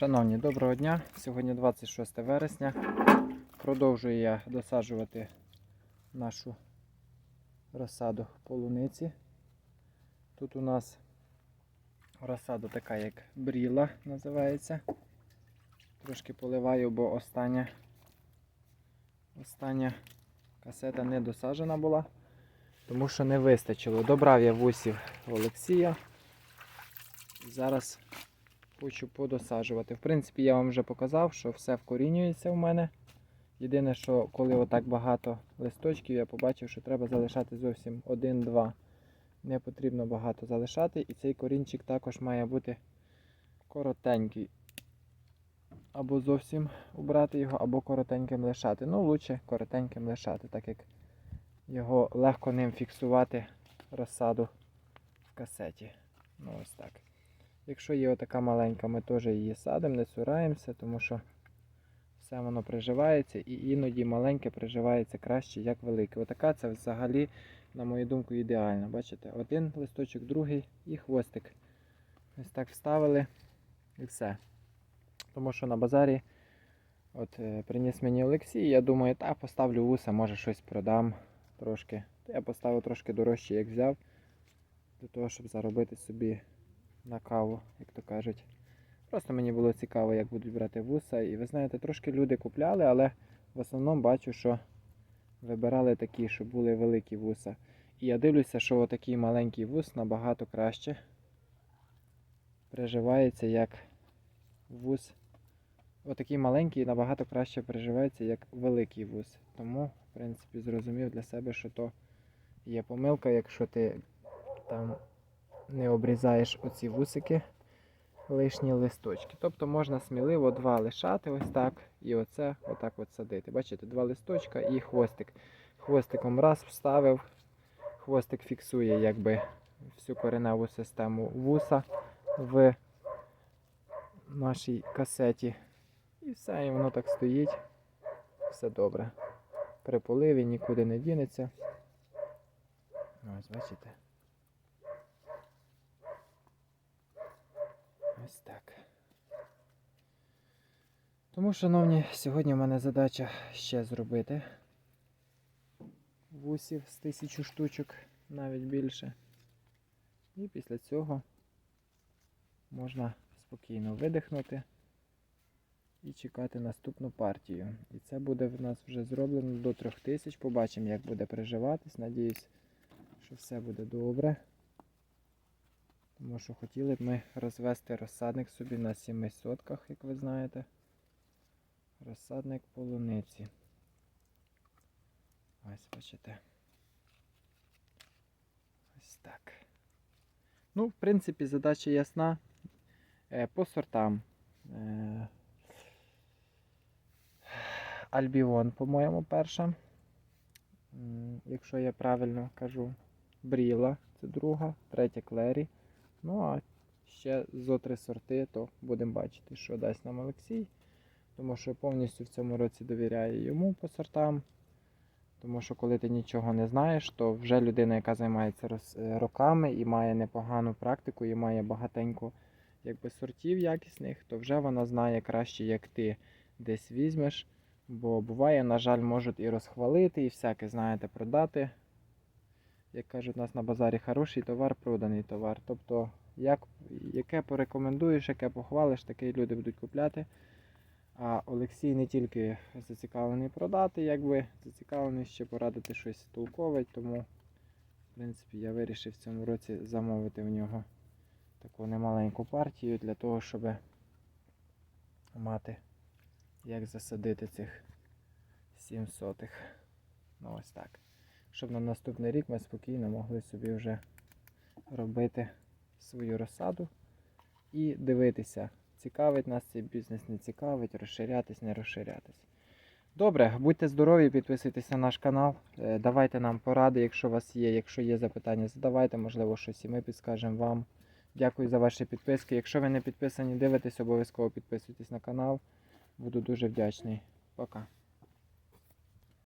Шановні, доброго дня! Сьогодні 26 вересня. Продовжую я досаджувати нашу розсаду полуниці. Тут у нас розсада така, як бріла називається. Трошки поливаю, бо остання, остання касета не досаджена була, тому що не вистачило. Добрав я вусів Олексія. Зараз хочу подосаджувати. В принципі, я вам вже показав, що все вкорінюється в мене. Єдине, що коли отак багато листочків, я побачив, що треба залишати зовсім один-два. Не потрібно багато залишати. І цей корінчик також має бути коротенький. Або зовсім убрати його, або коротеньким лишати. Ну, лучше коротеньким лишати, так як його легко ним фіксувати розсаду в касеті. Ну, ось так. Якщо є отака маленька, ми теж її садимо, не цураємося, тому що все воно приживається і іноді маленьке приживається краще, як велике. Отака це взагалі, на мою думку, ідеально. Бачите, один листочок, другий і хвостик. Ось так вставили і все. Тому що на базарі от е, приніс мені Олексій, я думаю, та поставлю вуса, може щось продам трошки. Я поставив трошки дорожче, як взяв, для того, щоб заробити собі на каву, як то кажуть. Просто мені було цікаво, як будуть брати вуса. І ви знаєте, трошки люди купляли, але в основному бачу, що вибирали такі, щоб були великі вуса. І я дивлюся, що отакий маленький вус набагато краще приживається, як вус. Отакий маленький набагато краще приживається, як великий вус. Тому, в принципі, зрозумів для себе, що то є помилка, якщо ти там не обрізаєш оці вусики, лишні листочки. Тобто можна сміливо два лишати ось так і оце отак от садити. Бачите, два листочка і хвостик. Хвостиком раз вставив, хвостик фіксує якби всю кореневу систему вуса в нашій касеті. І все, і воно так стоїть. Все добре. При поливі нікуди не дінеться. Ось, бачите. Ось так. Тому, шановні, сьогодні в мене задача ще зробити вусів з тисячу штучок, навіть більше. І після цього можна спокійно видихнути і чекати наступну партію. І це буде в нас вже зроблено до 3000. Побачимо, як буде приживатись. Надіюсь, що все буде добре. Тому що хотіли б ми розвести розсадник собі на 7 сотках, як ви знаєте. Розсадник полуниці. Ось бачите. Ось так. Ну, в принципі, задача ясна. Е, По сортам. Е, Альбіон, по-моєму, перша. Якщо я правильно кажу. Бріла, це друга, третя клері. Ну, а ще зо три сорти, то будемо бачити, що дасть нам Олексій. Тому що повністю в цьому році довіряю йому по сортам. Тому що коли ти нічого не знаєш, то вже людина, яка займається е, роками і має непогану практику, і має багатенько якби, сортів якісних, то вже вона знає краще, як ти десь візьмеш. Бо буває, на жаль, можуть і розхвалити, і всяке, знаєте, продати. Як кажуть, у нас на базарі хороший товар, проданий товар. Тобто, як, яке порекомендуєш, яке похвалиш, таке люди будуть купляти. А Олексій не тільки зацікавлений продати, якби зацікавлений ще порадити щось толкове, тому, в принципі, я вирішив в цьому році замовити в нього таку немаленьку партію для того, щоб мати як засадити цих 7 сотих. Ну ось так. Щоб на наступний рік ми спокійно могли собі вже робити свою розсаду і дивитися, цікавить нас цей бізнес, не цікавить, розширятись, не розширятись. Добре, будьте здорові, підписуйтесь на наш канал. е, Давайте нам поради, якщо у вас є. Якщо є запитання, задавайте, можливо, щось і ми підскажемо вам. Дякую за ваші підписки. Якщо ви не підписані, дивитесь, обов'язково підписуйтесь на канал. Буду дуже вдячний. Пока.